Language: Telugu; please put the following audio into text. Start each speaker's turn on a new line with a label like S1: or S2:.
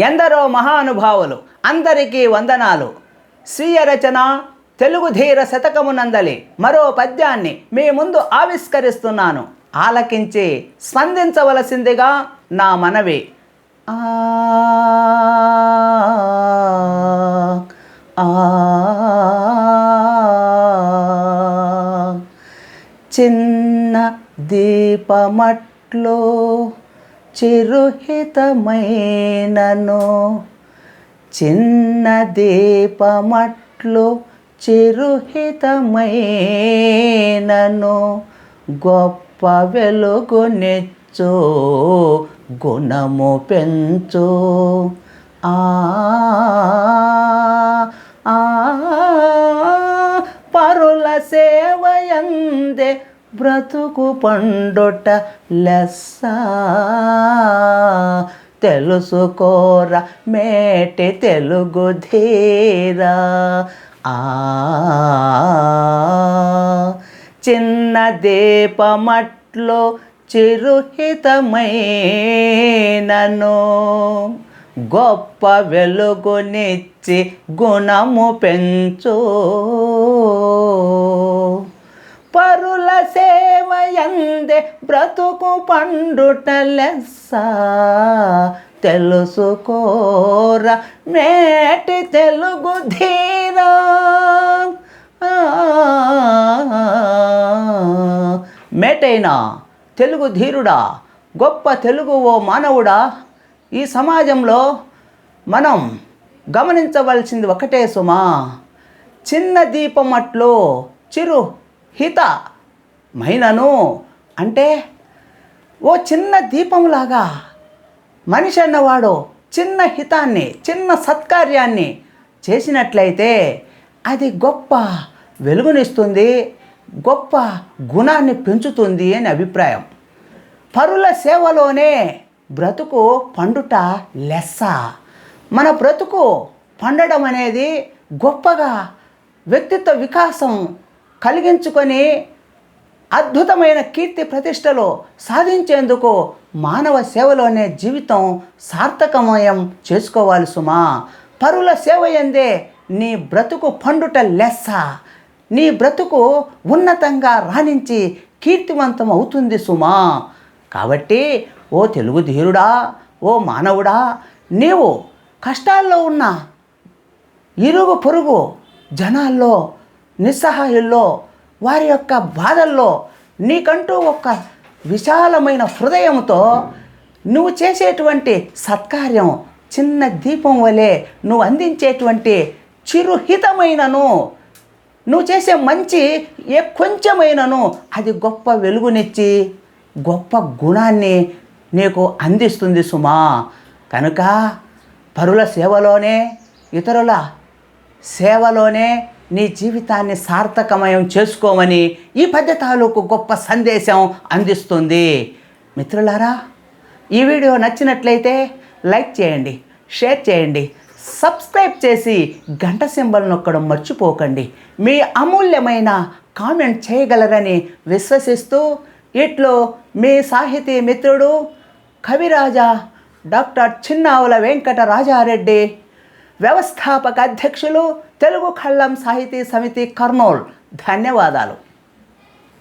S1: ఎందరో మహానుభావులు అందరికీ వందనాలు. స్వీయ రచన తెలుగు ధీర శతకమునందలి మరో పద్యాన్ని మీ ముందు ఆవిష్కరిస్తున్నాను. ఆలకించి స్పందించవలసిందిగా నా మనవి. ఆ ఆ చిన్న దీపమట్లో చిరుహితమైనను. చిన్న దీపమట్లు చిరుహితమైనను. గొప్ప వెలుగునిచ్చు గుణము పెంచు. ఆ ఆ పరుల సేవయందే బ్రతుకు పండుట లెస్స? తెలుసుకోర మేటి తెలుగు ధీరా. ఆ చిన్న దీపమట్లో చిరుహితమైనను గొప్ప వెలుగునిచ్చి గుణము పెంచు. ఎందే బ్రతుకు పండుట లెస్స తెలుసుకోర నేటి తెలుగు ధీరా. మేటైనా తెలుగు ధీరుడా గొప్ప తెలుగు ఓ మానవుడా? ఈ సమాజంలో మనం గమనించవలసింది ఒకటే సుమా. చిన్న దీపం చిరు హిత మైనను అంటే ఓ చిన్న దీపంలాగా మనిషి అన్నవాడు చిన్న హితాన్ని చిన్న సత్కార్యాన్ని చేసినట్లయితే అది గొప్ప వెలుగునిస్తుంది గొప్ప గుణాన్ని పెంచుతుంది అని అభిప్రాయం. పరుల సేవలోనే బ్రతుకు పండుట లెస్స. మన బ్రతుకు పండడం అనేది గొప్పగా వ్యక్తిత్వ వికాసం కలిగించుకొని అద్భుతమైన కీర్తి ప్రతిష్టలు సాధించేందుకు మానవ సేవలోనే జీవితం సార్థకమయం చేసుకోవాలి సుమా పరుల సేవ ఎందే నీ బ్రతుకు పండుట లెస్స? నీ బ్రతుకు ఉన్నతంగా రాణించి కీర్తివంతం అవుతుంది సుమా? కాబట్టి ఓ తెలుగు ధీరుడా ఓ మానవుడా నీవు కష్టాల్లో ఉన్న ఇరుగు పొరుగు జనాల్లో నిస్సహాయుల్లో వారి యొక్క బాధల్లో నీకంటూ ఒక విశాలమైన హృదయంతో నువ్వు చేసేటువంటి సత్కార్యం చిన్న దీపం వలె నువ్వు అందించేటువంటి చిరుహితమైనను నువ్వు చేసే మంచి ఏ కొంచెమైనను అది గొప్ప వెలుగునిచ్చి గొప్ప గుణాన్ని నీకు అందిస్తుంది సుమా. కనుక పరుల సేవలోనే ఇతరుల సేవలోనే నీ జీవితాన్ని సార్థకమయం చేసుకోమని ఈ పద్య తాలూకు గొప్ప సందేశం అందిస్తుంది. మిత్రులారా ఈ వీడియో నచ్చినట్లయితే లైక్ చేయండి షేర్ చేయండి సబ్స్క్రైబ్ చేసి గంట సింబల్ నొక్కడం మర్చిపోకండి. మీ అమూల్యమైన కామెంట్ చేయగలరని విశ్వసిస్తూ ఇట్లో మీ సాహితీ మిత్రుడు కవిరాజా డాక్టర్ చిన్నావుల వెంకట రాజారెడ్డి వ్యవస్థాపక అధ్యక్షులు తెలుగు కళ్ళం సాహితీ సమితి కర్నూల్. ధన్యవాదాలు.